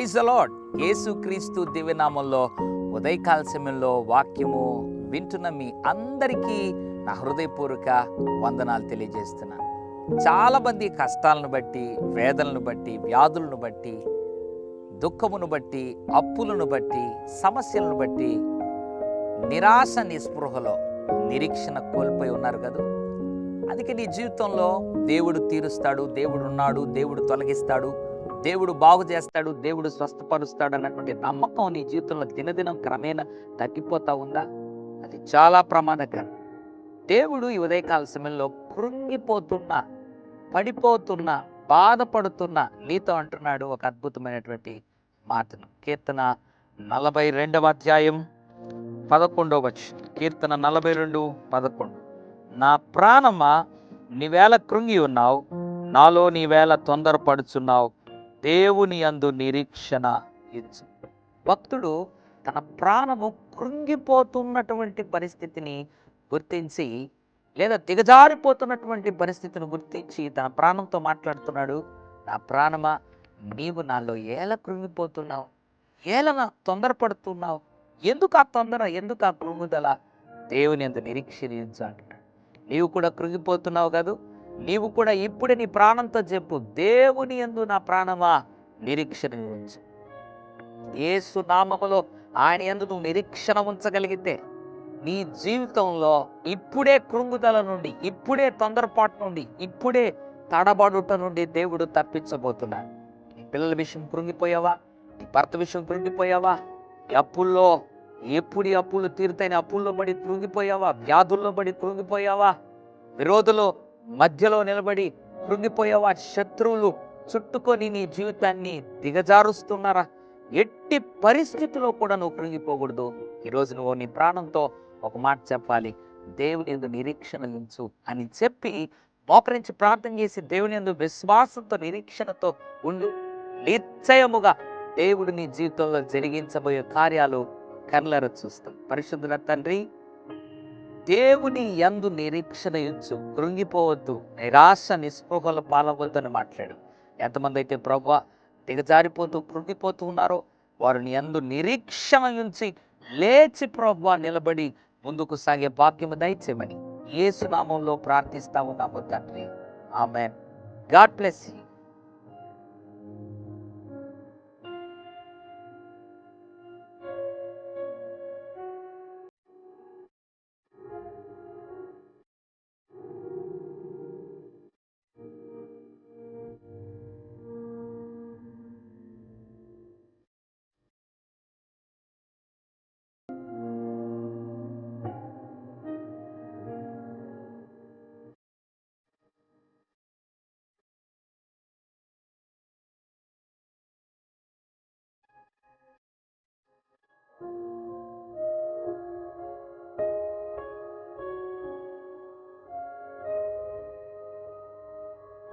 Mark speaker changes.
Speaker 1: Praise అలాడ్ యేసుక్రీస్తు దివ్యనామంలో ఉదయకాల సమయంలో వాక్యము వింటున్న మీ అందరికీ నా హృదయపూర్వక వందనాలు తెలియజేస్తున్నాను చాలామంది కష్టాలను బట్టి వేదనను బట్టి వ్యాధులను బట్టి దుఃఖమును బట్టి అప్పులను బట్టి సమస్యలను బట్టి నిరాశ నిస్పృహలో నిరీక్షణ కోల్పోయి ఉన్నారు కదా. అందుకే నీ జీవితంలో దేవుడు తీరుస్తాడు దేవుడు ఉన్నాడు దేవుడు తొలగిస్తాడు దేవుడు బాగు చేస్తాడు దేవుడు స్వస్థపరుస్తాడు అన్నటువంటి నమ్మకం నీ జీవితంలో దినదినం క్రమేణా తగ్గిపోతా ఉందా? అది చాలా ప్రమాదకరం. దేవుడు ఈ ఉదయకాల సమయంలో కృంగిపోతున్న పడిపోతున్న బాధపడుతున్న నీతో అంటున్నాడు ఒక అద్భుతమైనటువంటి మాటను. కీర్తన నలభై రెండవ అధ్యాయం పదకొండవ వచ్చి కీర్తన నలభై రెండు పదకొండు. నా ప్రాణమా నీవేళ కృంగి ఉన్నావు నాలో నీవేళ తొందరపడుచున్నావు. దేవుని అందు నిరీక్షణ ఇచ్చు భక్తుడు తన ప్రాణము కృంగిపోతున్నటువంటి పరిస్థితిని గుర్తించి లేదా దిగజారిపోతున్నటువంటి పరిస్థితిని గుర్తించి తన ప్రాణంతో మాట్లాడుతున్నాడు. నా ప్రాణమా నీవు నాలో ఏల కృంగిపోతున్నావు? ఏలన నా తొందరపడుతున్నావు? ఎందుకు ఆ తొందర ఎందుకు ఆ కృంగుదల? దేవుని అంత నిరీక్షించు అంటున్నాడు. నీవు కూడా కృంగిపోతున్నావు కాదు? నీవు కూడా ఇప్పుడే నీ ప్రాణంతో చెప్పు. దేవుని ఎందు నా ప్రాణమా? నిరీక్షణ ఉంచు. ఏసు నామములో ఆయన ఎందు నువ్వు నిరీక్షణ ఉంచగలిగితే నీ జీవితంలో ఇప్పుడే కృంగుదల నుండి ఇప్పుడే తొందరపాటు నుండి ఇప్పుడే తడబడుట నుండి దేవుడు తప్పించబోతున్నాడు. నీ పిల్లల విషయం కృంగిపోయావా? నీ భర్త విషయం కృంగిపోయావా? అప్పుల్లో ఎప్పుడు అప్పులు తీరుతాయని అప్పుల్లో పడి కృంగిపోయావా? వ్యాధుల్లో పడి కృంగిపోయావా? విరోధులు మధ్యలో నిలబడి కృంగిపోయావా శత్రువులు చుట్టుకొని నీ జీవితాన్ని దిగజారుస్తున్నారా? ఎట్టి పరిస్థితిలో కూడా నువ్వు కృంగిపోకూడదు. ఈరోజు నువ్వు నీ ప్రాణంతో ఒక మాట చెప్పాలి. దేవుని ఎందు నిరీక్షణ ఉంచు అని చెప్పి మోకరించి ప్రార్థన చేసి దేవుని ఎందు విశ్వాసంతో నిరీక్షణతో ఉండు. నిశ్చయముగా దేవుడు నీ జీవితంలో జరిగించబోయే కార్యాలు కర్లర చూస్తాం. పరిశుద్ధుల తండ్రి దేవుని ఎందు నిరీక్షణ ఇచ్చు కృంగిపోవద్దు నిరాశ నిస్పృహలు పాలవద్దని మాట్లాడు. ఎంతమంది అయితే ప్రభు దిగజారిపోతూ కృంగిపోతూ ఉన్నారో వారిని ఎందు నిరీక్షణ ఉంచి లేచి ప్రభు నిలబడి ముందుకు సాగే భాగ్యము దయచేయమని ఏసునామంలో ప్రార్థిస్తా ఉన్నాము తండ్రి. ఆమె God bless you. Thank you.